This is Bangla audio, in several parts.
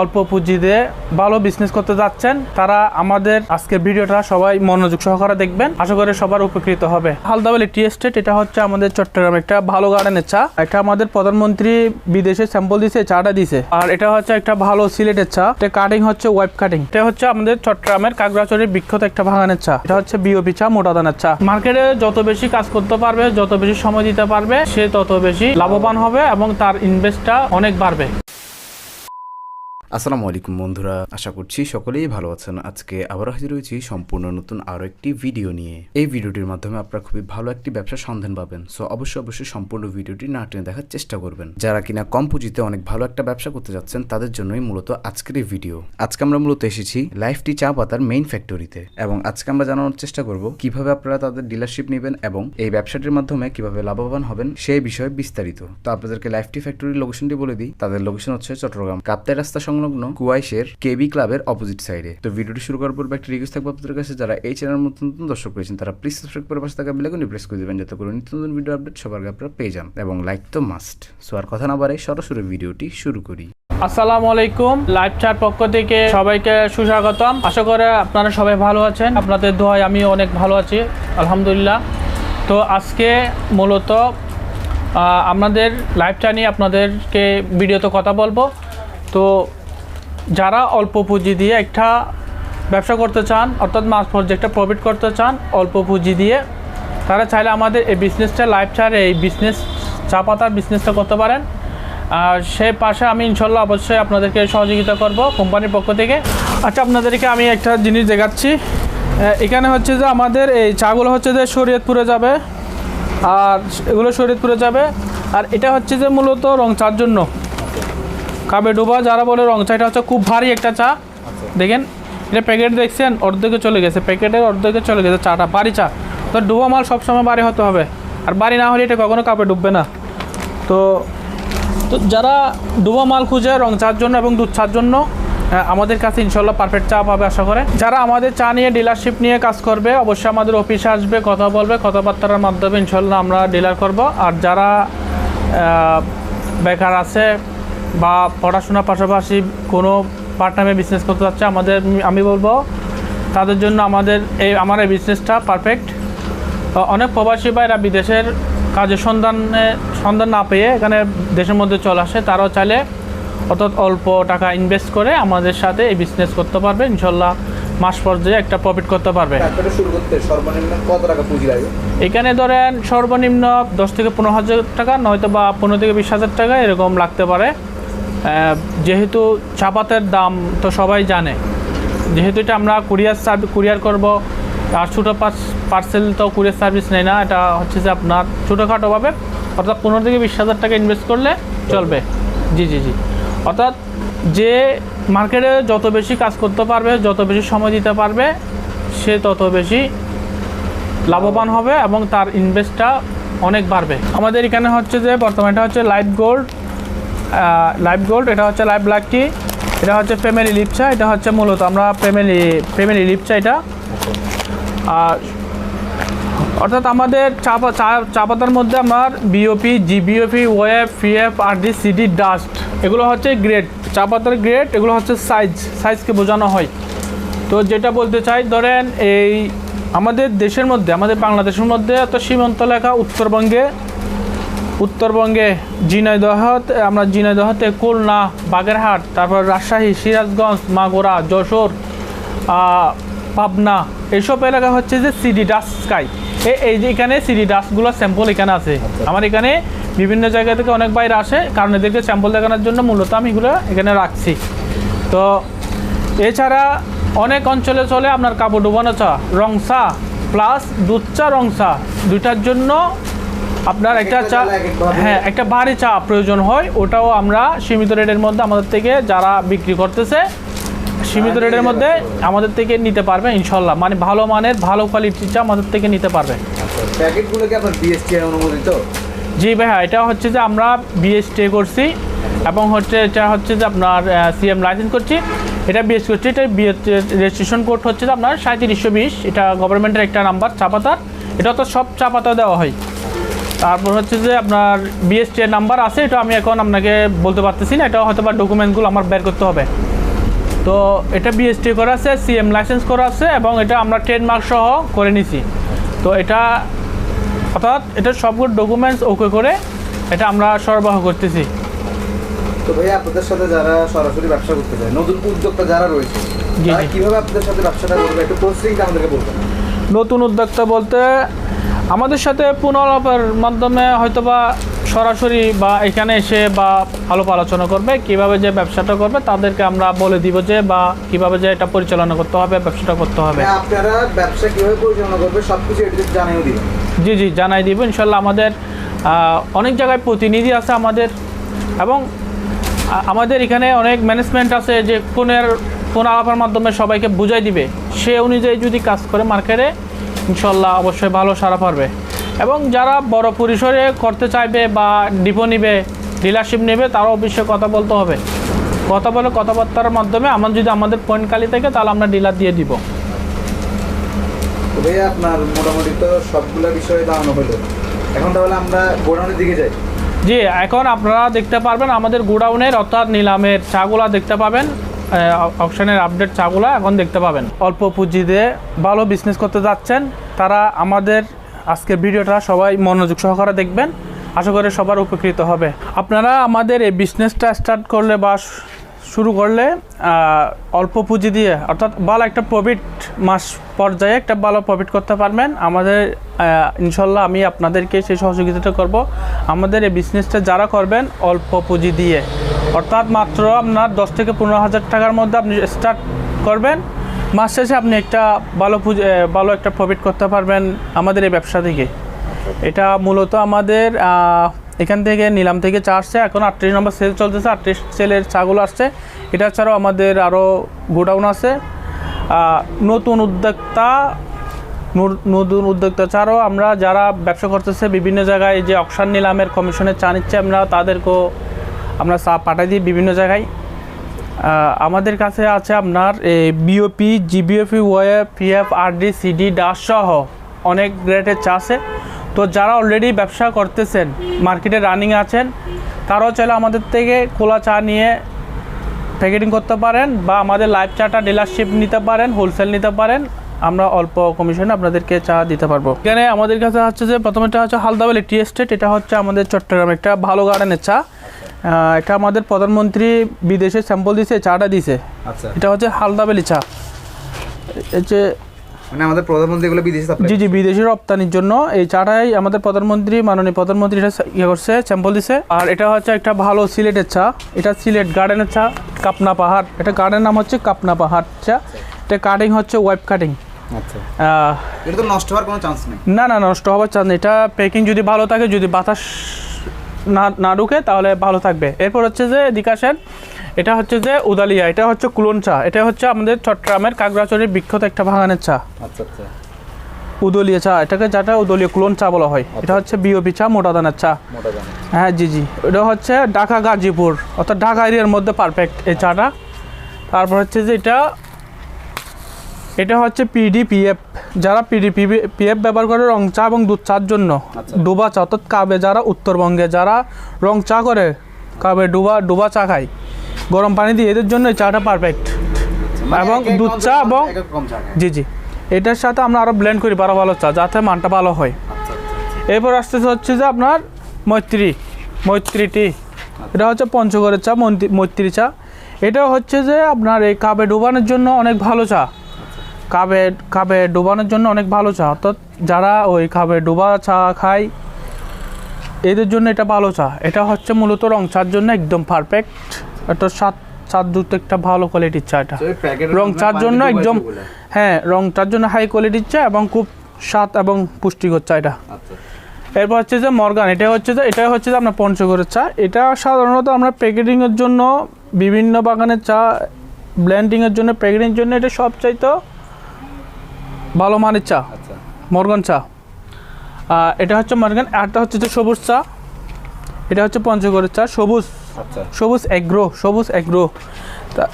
অল্প পুঁজি দিয়ে ভালো বিজনেস করতে যাচ্ছেন, তারা আমাদের আজকের ভিডিওটা সবাই মনোযোগ সহকারে দেখবেন। আশা করি সবার উপকৃত হবে। হালদাবালি টি এস্টেট এটা হচ্ছে আমাদের চট্টগ্রাম একটা ভালো গার্ডেনের চা। এটা আমাদের প্রধানমন্ত্রী বিদেশে স্যাম্পল দিছে, চাটা দিছে। আর এটা হচ্ছে একটা ভালো সিলেটের চা। এটা কাটিং হচ্ছে ওয়েব কাটিং এটা হচ্ছে আমাদের চট্টগ্রামের কাগড়াচড়ির বিখ্যাত একটা বাগানের চা। এটা হচ্ছে বিওপি চা, মোটা দানের চা। মার্কেটে যত বেশি কাজ করতে পারবে, যত বেশি সময় দিতে পারবে, সে তত বেশি লাভবান হবে এবং তার ইনভেস্টটা অনেক বাড়বে। আসসালামু আলাইকুম বন্ধুরা, আশা করছি সকলেই ভালো আছেন। আজকে আবার হাজির হয়েছি সম্পূর্ণ নতুন আরও একটি ভিডিও নিয়ে। এই ভিডিওটির মাধ্যমে আপনারা খুবই ভালো একটি ব্যবসার সন্ধান পাবেন। সো অবশ্যই অবশ্যই সম্পূর্ণ ভিডিওটি না টেনে দেখার চেষ্টা করবেন। যারা কিনা কম পুঁজিতে অনেক ভালো একটা ব্যবসা করতে যাচ্ছেন, তাদের জন্যই মূলত আজকের এই ভিডিও। আজকে আমরা মূলত এসেছি লাইফটি চা পাতার মেইন ফ্যাক্টরিতে এবং আজকে আমরা জানানোর চেষ্টা করব কীভাবে আপনারা তাদের ডিলারশিপ নেবেন এবং এই ব্যবসাটির মাধ্যমে কীভাবে লাভবান হবেন সেই বিষয়ে বিস্তারিত। তো আপনাদেরকে লাইফটি ফ্যাক্টরির লোকেশনটি বলে দিই। তাদের লোকেশন হচ্ছে চট্টগ্রাম। কাপ্তাই রাস্তা সংলগ্ন কুয়াইশের কেবি ক্লাবের অপোজিট সাইডে তো ভিডিওটি শুরু করার পূর্বে একটা রিকোয়েস্ট থাকবে আপনাদের কাছে। যারা এই চ্যানেল নতুন নতুন দর্শক রয়েছেন তারা প্লিজ সাবস্ক্রাইব করে পাশে থাকা বেলাগুনি প্রেস করে দেবেন, যাতে করে নিত্য নতুন ভিডিও আপডেট সবার আগে আপনারা পেয়ে যান। এবং লাইক তো মাস্ট সো আর কথা না বাড়ে সরাসরি ভিডিওটি শুরু করি। আসসালামু আলাইকুম লাইভ চার পক্ষ থেকে সবাইকে সুস্বাগতম। আশা করে আপনারা সবাই ভালো আছেন। আপনাদের দোয়ায় আমি অনেক ভালো আছি, আলহামদুলিল্লাহ। তো আজকে মূলত আমাদের লাইভটা নিয়ে আপনাদেরকে ভিডিওতে কথা বলব। তো যারা অল্প পুঁজি দিয়ে একটা ব্যবসা করতে চান, অর্থাৎ মাস প্রজেক্টে প্রফিট করতে চান, অল্প পুঁজি দিয়ে, তারা চাইলে আমাদের এই বিজনেসটা লাইফ চার এই বিজনেস চা পাতার বিজনেসটা করতে পারেন। আর সে পাশে আমি ইনশাল্লাহ অবশ্যই আপনাদেরকে সহযোগিতা করব কোম্পানির পক্ষ থেকে। আচ্ছা আপনাদেরকে আমি একটা জিনিস দেখাচ্ছি। এখানে হচ্ছে যে আমাদের এই চাগুলো হচ্ছে যে শরীয়তপুরে যাবে, আর এগুলো শরীয়তপুরে যাবে, আর এটা হচ্ছে যে মূলত রং চার জন্য। কাবে ডোবা, যারা বলে রং চা এটা হচ্ছে খুব ভারী একটা চা। দেখেন, এটা প্যাকেট দেখছেন, অর্ধেকে চলে গেছে। প্যাকেটের অর্ধেকে চলে গেছে চাটা বাড়ি চা। তো ডুবা মাল সবসময় বাড়ি হতে হবে। আর বাড়ি না হলে এটা কখনো কাপে ডুববে না। তো তো যারা ডুবা মাল খুঁজে রং চার জন্য এবং দুধ চার জন্য আমাদের কাছে ইনশাল্লাহ পারফেক্ট চা পাবে আশা করে। যারা আমাদের চা নিয়ে ডিলারশিপ নিয়ে কাজ করবে, অবশ্যই আমাদের অফিসে আসবে, কথা বলবে, কথাবার্তার মাধ্যমে ইনশাল্লাহ আমরা ডিলার করব। আর যারা বেকার আছে বা পড়াশোনার পাশাপাশি কোনো পার্ট টাইমে বিজনেস করতে যাচ্ছে আমাদের আমি বলব তাদের জন্য আমাদের এই আমার এই বিজনেসটা পারফেক্ট অনেক প্রবাসী ভাইরা বিদেশের কাজের সন্ধানে সন্ধান না পেয়ে এখানে দেশের মধ্যে চলে আসে তারাও চাইলে অর্থাৎ অল্প টাকা ইনভেস্ট করে আমাদের সাথে এই বিজনেস করতে পারবে ইনশাল্লাহ মাস পর্যায়ে একটা প্রফিট করতে পারবে। এখানে ধরেন সর্বনিম্ন দশ থেকে পনেরো হাজার টাকা নয়তো বা পনেরো থেকে বিশ হাজার টাকা এরকম লাগতে পারে। যেহেতু চাপাতের দাম তো সবাই জানে, যেহেতু এটা আমরা কুরিয়ার সার্ভিস কুরিয়ার করব, আর ছোটো পার্সেল তো কুরিয়ার সার্ভিস নেই না, এটা হচ্ছে যে আপনার ছোটোখাটোভাবে অর্থাৎ পনেরো থেকে বিশ হাজার টাকা ইনভেস্ট করলে চলবে। জি জি জি। অর্থাৎ যে মার্কেটে যত বেশি কাজ করতে পারবে, যত বেশি সময় দিতে পারবে, সে তত বেশি লাভবান হবে এবং তার ইনভেস্টটা অনেক বাড়বে। আমাদের এখানে হচ্ছে যে বর্তমানে হচ্ছে লাইফ গোল্ড লাইফ গোল্ড এটা হচ্ছে লাইফ ব্ল্যাক টি এটা হচ্ছে ফ্যামিলি লিপচা এটা হচ্ছে মূলত আমরা ফ্যামিলি ফ্যামিলি লিপচা এটা। আর অর্থাৎ আমাদের চা চা পাতার মধ্যে আমার BOP GBOP web PF R D CD dust এগুলো হচ্ছে গ্রেড চা পাতার গ্রেড এগুলো হচ্ছে সাইজ সাইজকে বোঝানো হয়। তো যেটা বলতে চাই, ধরেন এই আমাদের দেশের মধ্যে, আমাদের বাংলাদেশের মধ্যে তো সীমান্ত লেখা উত্তরবঙ্গে উত্তরবঙ্গে ঝিনাইদহতে আমরা ঝিনাইদহতে খুলনা বাগেরহাট তারপর রাজশাহী সিরাজগঞ্জ মাগুরা যশোর পাবনা এইসব এলাকা হচ্ছে যে সিডি ডাস্ট স্কাই। এই যে এখানে সিডি ডাস্টগুলো স্যাম্পল এখানে আছে। আমার এখানে বিভিন্ন জায়গা থেকে অনেক বাইরে আসে কারণ এদেরকে স্যাম্পল দেখানোর জন্য মূলত আমি এগুলো এখানে রাখছি। তো এছাড়া অনেক অঞ্চলে চলে আপনার কাপড় ডুবানো চা রং চা প্লাস দুধ চা রং চা দুইটার জন্য আপনার একটা চা। হ্যাঁ একটা ভারী চা প্রয়োজন হয় ওটাও আমরা সীমিত রেটের মধ্যে আমাদের থেকে যারা বিক্রি করতেছে সীমিত রেটের মধ্যে আমাদের থেকে নিতে পারবে ইনশাল্লাহ। মানে ভালো মানের ভালো কোয়ালিটির চা আমাদের থেকে নিতে পারবে। প্যাকেটগুলো কি আপনার বিএসটি অনুমোদিত? জি ভাইয়া এটা হচ্ছে যে আমরা বিএসটি করছি এবং হচ্ছে এটা হচ্ছে যে আপনার সিএম লাইসেন্স করছি। এটা বিএস করছি এটা রেজিস্ট্রেশন কোড হচ্ছে যে আপনার সাঁত্রিশশো বিশ এটা গভর্নমেন্টের একটা নাম্বার চা পাতার। এটা তো সব চা পাতা দেওয়া হয়। তারপর হচ্ছে যে আপনার বিএসটি নাম্বার আছে এটা আমি এখন আপনাকে বলতে পারতেছি না এটা হয়তো বা ডকুমেন্টগুলো আমার বের করতে হবে। তো এটা বিএসটি করা আছে সিএম লাইসেন্স করা আছে এবং এটা আমরা ট্রেডমার্ক সহ করে নিছি। তো এটা অর্থাৎ এটা সবগুলো ডকুমেন্টস ওকে করে এটা আমরা সরবরাহ করতেছি। তো ভাইয়া আপনাদের সাথে যারা সরাসরি ব্যবসা করতে চায় নতুন উদ্যোক্তা যারা রয়েছে তারা কীভাবে আপনাদের সাথে ব্যবসাটা করবে? একটু প্রসেসিংটা আমাদেরকে বলবেন। নতুন উদ্যোক্তা বলতে আমাদের সাথে পুনরালাপের মাধ্যমে হয়তোবা সরাসরি বা এখানে এসে বা আলোপ আলোচনা করবে কীভাবে যে ব্যবসাটা করবে তাদেরকে আমরা বলে দিব যে বা কীভাবে যে এটা পরিচালনা করতে হবে ব্যবসাটা করতে হবে। মানে আপনারা ব্যবসা কীভাবে পরিচালনা করবে সব কিছু এটি জানিয়ে দিবেন। জি জি জানাই দিব। ইনশাল্লাহ আমাদের অনেক জায়গায় প্রতিনিধি আছে আমাদের এবং আমাদের এখানে অনেক ম্যানেজমেন্ট আছে যে ফোনের ফোন আলাপের মাধ্যমে সবাইকে বুঝাই দিবে। সে অনুযায়ী যদি কাজ করে মার্কেটে ইনশাল্লাহ অবশ্যই ভালো সারা পারবে। এবং যারা বড় পরিসরে করতে চাইবে বা ডিপো নিবে ডিলারশিপ নেবে তারাও অবশ্যই কথা বলতে হবে। কথা বলে কথাবার্তার মাধ্যমে আমার যদি আমাদের পয়েন্ট কালি থাকে তাহলে আমরা ডিলার দিয়ে দিব। ভাইয়া আপনার মোটামুটি তো সবগুলো বিষয়ে জানানো হলো। এখন তাহলে আমরা গোডাউনের দিকে যাই। জি এখন আপনারা দেখতে পারবেন আমাদের গোডাউনের অর্থাৎ নিলামের চাগুলা দেখতে পাবেন। অপশনের আপডেট চাগুলো এখন দেখতে পাবেন। অল্প পুঁজি দিয়ে ভালো বিজনেস করতে যাচ্ছেন। তারা আমাদের আজকের ভিডিওটা সবাই মনোযোগ সহকারে দেখবেন। আশা করি সবার উপকৃত হবে। আপনারা আমাদের এই বিজনেসটা স্টার্ট করলে বা শুরু করলে অল্প পুঁজি দিয়ে, অর্থাৎ ভালো একটা প্রফিট মাস পর্যায়ে একটা ভালো প্রফিট করতে পারবেন। আমাদের ইনশাল্লাহ আমি আপনাদেরকে সেই সহযোগিতাটা করব। আমাদের এই বিজনেসটা যারা করবেন অল্প পুঁজি দিয়ে। অর্থাৎ মাত্র আপনার দশ থেকে পনেরো হাজার টাকার মধ্যে আপনি স্টার্ট করবেন। মাস শেষে আপনি একটা ভালো ভালো একটা প্রফিট করতে পারবেন আমাদের এই ব্যবসা থেকে। এটা মূলত আমাদের এখান থেকে নিলাম থেকে চা আসছে। এখন আটত্রিশ নম্বর সেল চলতেছে। আটত্রিশ সেলের চাগুলো আসছে। এটা ছাড়াও আমাদের আরও গোডাউন আছে। নতুন উদ্যোক্তা নতুন উদ্যোক্তা ছাড়াও আমরা যারা ব্যবসা করতেছে, বিভিন্ন জায়গায় যে অকশান নিলামের কমিশনের চা নিচ্ছে আমরা তাদেরকেও আমরা চা পাঠাই দিই বিভিন্ন জায়গায়। আমাদের কাছে আছে আপনার বিওপি জিবিওপি ওয়ে পিএফ আরডি সিডি ডাস সহ অনেক গ্রেডের চা আছে তো যারা অলরেডি ব্যবসা করতেছেন মার্কেটে রানিং আছেন, তারাও চাইলে আমাদের থেকে খোলা চা নিয়ে প্যাকেটিং করতে পারেন বা আমাদের লাইভ চাটা ডিলারশিপ নিতে পারেন হোলসেল নিতে পারেন। আমরা অল্প কমিশনে আপনাদেরকে চা দিতে পারব। এখানে আমাদের কাছে হচ্ছে যে প্রথমেটা হচ্ছে হালদাবালি টি এস্টেট, এটা হচ্ছে আমাদের চট্টগ্রাম একটা ভালো গার্ডেনের চা। এটা আমাদের প্রধানমন্ত্রী বিদেশে স্যাম্পল দিছে চাটা দিছে। আচ্ছা। এটা হচ্ছে হালদাবালি চা। এই যে মানে আমাদের প্রধানমন্ত্রী এগুলো বিদেশে জি জি বিদেশি রপ্তানির জন্য এই চাটাই আমাদের প্রধানমন্ত্রী মাননীয় প্রধানমন্ত্রী এটা ইয়ে করছে স্যাম্পল দিছে। আর এটা হচ্ছে একটা ভালো সিলেটের চা। এটা সিলেট গার্ডেনের চা কাপনা পাহাড়। এটা গার্ডেনের নাম হচ্ছে কাপনা পাহাড় চা। এটা কাটিং হচ্ছে ওয়েব কাটিং আচ্ছা। এটা তো নষ্ট হওয়ার কোনো চান্স নেই। না না নষ্ট হওয়ার চান এটা প্যাকিং যদি ভালো থাকে যদি বাতাস না না ঢুকে তাহলে ভালো থাকবে। এরপর হচ্ছে যে এদিকে আসেন এটা হচ্ছে যে উদালিয়া এটা হচ্ছে কুলন চা এটা হচ্ছে আমাদের চট্টগ্রামের কাগড়াচড়ির বিখ্যাত একটা বাগানের চা। আচ্ছা আচ্ছা। উদলীয় চা এটাকে যেটা উদলীয় কুলন চা বলা হয় এটা হচ্ছে বিওপি চা মোটা দানার চা। হ্যাঁ জি জি। এটা হচ্ছে ঢাকা গাজীপুর অর্থাৎ ঢাকা এরিয়ার মধ্যে পারফেক্ট এই চাটা। তারপর হচ্ছে যে এটা এটা হচ্ছে পিডি পিএফ যারা পিডি পিএফ ব্যবহার করে রং চা এবং দুধ চার জন্য আচ্ছা। ডুবা চা অর্থাৎ কাবে যারা উত্তরবঙ্গে যারা রং চা করে কাবে ডুবা ডুবা চা খায় গরম পানি দিয়ে এদের জন্য এই চাটা পারফেক্ট মানে এবং দুধ চা এবং-। জি জি। এটার সাথে আমরা আরও ব্লেন্ড করি ভালো ভালো চা যাতে মানটা ভালো হয়। আচ্ছা আচ্ছা এরপর আসতেছে হচ্ছে যে আপনার মৈত্রী মৈত্রী টি এটা হচ্ছে পঞ্চগড়ের চা মৈত্রী চা। এটা হচ্ছে যে আপনার এই কাবে ডুবানোর জন্য অনেক ভালো চা। কাবে কাবে ডুবানোর জন্য অনেক ভালো চা। অর্থাৎ যারা ওই কাবে ডুবা চা খায় এদের জন্য এটা ভালো চা। এটা হচ্ছে মূলত রং চার জন্য একদম পারফেক্ট এটা স্বাদ স্বাদযুক্ত একটা ভালো কোয়ালিটির চা এটা। রং চার জন্য একদম হ্যাঁ রং চার জন্য হাই কোয়ালিটির চা এবং খুব স্বাদ এবং পুষ্টিকর চা এটা। আচ্ছা। এরপর হচ্ছে যে মর্গান। এটা হচ্ছে যে এটা হচ্ছে যে আপনার পঞ্চগড়ের চা। এটা সাধারণত আমরা প্যাকেটিংয়ের জন্য বিভিন্ন বাগানের চা ব্ল্যান্ডিংয়ের জন্য প্যাকেটিংয়ের জন্য এটা সবচাইতে ভালো মানের চা আচ্ছা। মর্গান চা। এটা হচ্ছে মর্গান আরটা হচ্ছে যে সবুজ চা। এটা হচ্ছে পঞ্চগড়ের চা সবুজ। আচ্ছা। সবুজ এগ্রো সবুজ এগ্রো। তা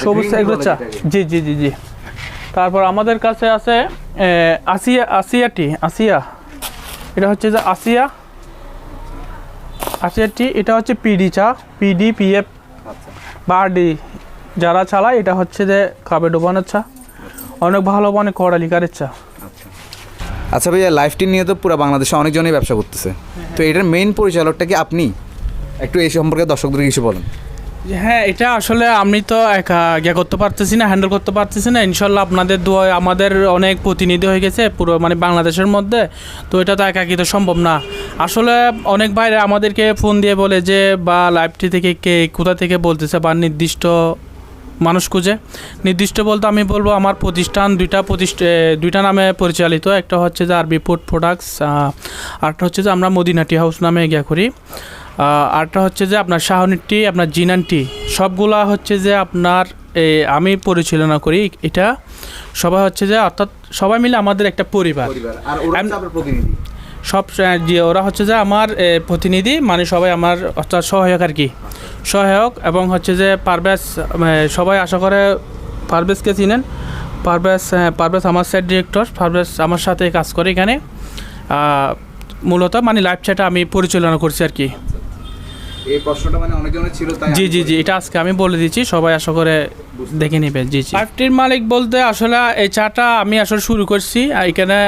সবুজ এগ্রো চা। জি জি জি জি। তারপর আমাদের কাছে আছে আসিয়া আসিয়া টি আসিয়া। এটা হচ্ছে যে আসিয়া। আশিয়ারটি এটা হচ্ছে পিডি চা পিডি পিএফ আচ্ছা। বা আরডি যারা চালায় এটা হচ্ছে যে কাবে ডোবানোর চা। অনেক ভালো অনেক কড়া লিকারের চা আচ্ছা। আচ্ছা ভাইয়া লাইফটি নিয়ে তো পুরো বাংলাদেশে অনেকজনই ব্যবসা করতেছে। তো এটার মেইন পরিচালকটা কি আপনি? একটু এই সম্পর্কে দর্শকদের কিছু বলেন। হ্যাঁ এটা আসলে আমি তো একা ইয়ে করতে পারতেছি না হ্যান্ডেল করতে পারতেছি না। ইনশাল্লাহ আপনাদের দোয়ায় আমাদের অনেক প্রতিনিধি হয়ে গেছে পুরো মানে বাংলাদেশের মধ্যে। তো এটা তো একাকি তো সম্ভব না। আসলে অনেক বাইরে আমাদেরকে ফোন দিয়ে বলে যে বা লাইভটি থেকে কে কোথা থেকে বলতেছে? বা নির্দিষ্ট মানুষ খুঁজে। নির্দিষ্ট বলতে আমি বলব আমার প্রতিষ্ঠান দুইটা প্রতিষ্ঠা দুইটা নামে পরিচালিত। একটা হচ্ছে যে আরবি ফুড প্রোডাক্টস আরেকটা হচ্ছে যে আমরা মদিনাটি হাউস নামে গিয়া করি। আহ, আরেকটা হচ্ছে যে আপনার শাহনির টি আপনার জিনান টি। সবগুলা হচ্ছে যে আপনার এ, আমি পরিচালনা করি। এটা সবাই হচ্ছে যে অর্থাৎ সবাই মিলে আমাদের একটা পরিবার। আর সব যে ওরা হচ্ছে যে আমার প্রতিনিধি মানে সবাই আমার অর্থাৎ সহায়ক আর কি। সহায়ক এবং হচ্ছে যে পারভেজ সবাই আশা করে পারভেজকে চিনেন। পারভেজ পারভেজ আমার সাইড ডিরেক্টর পারভেজ আমার সাথে কাজ করে এখানে। মূলত মানে লাইভ চ্যাটে আমি পরিচালনা করছি আর কি। এই প্রশ্নটা মানে অনেকজনের ছিল তাই জি জি জি এটা আজকে আমি বলে দিচ্ছি সবাই আশা করে দেখে নেবে জি জি। লাইফটির মালিক বলতে আসলে এই চাটা আমি আসলে শুরু করছি আর এখানে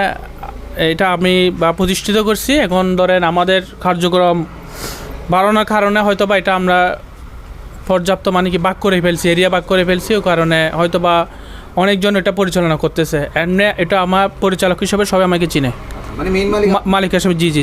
এটা আমি বা প্রতিষ্ঠিত করছি। এখন ধরেন আমাদের কার্যক্রম বাড়ানোর কারণে হয়তো বা এটা আমরা পর্যাপ্ত মানে কি বাক করে ফেলছি এরিয়া বাক করে ফেলছি। ও কারণে হয়তো বা অনেকজন এটা পরিচালনা করতেছে। এমনি এটা আমার পরিচালক হিসেবে সবাই আমাকে চিনে। মানে মালিক হিসেবে জি জি জি।